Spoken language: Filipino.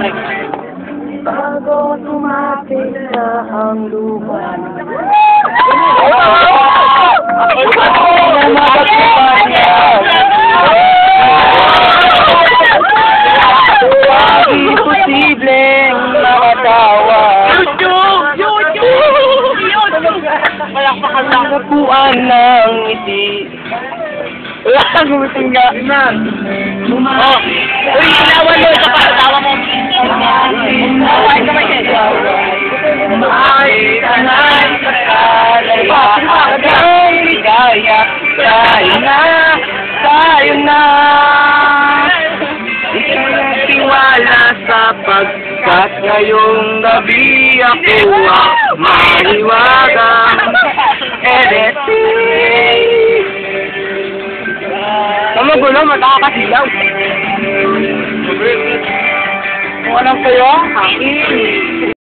Bago tumapit na ang lupa. Imposibleng makatawa. Palakpakan lang. Napuan ng ngiti. Wala gumiting nga. Oh! Tayo na. Ikinatiwala sapagkat ngayong gabi ako ang maliwagang everything. Tama gulo, matakakasilaw. Kung anong kayo, happy.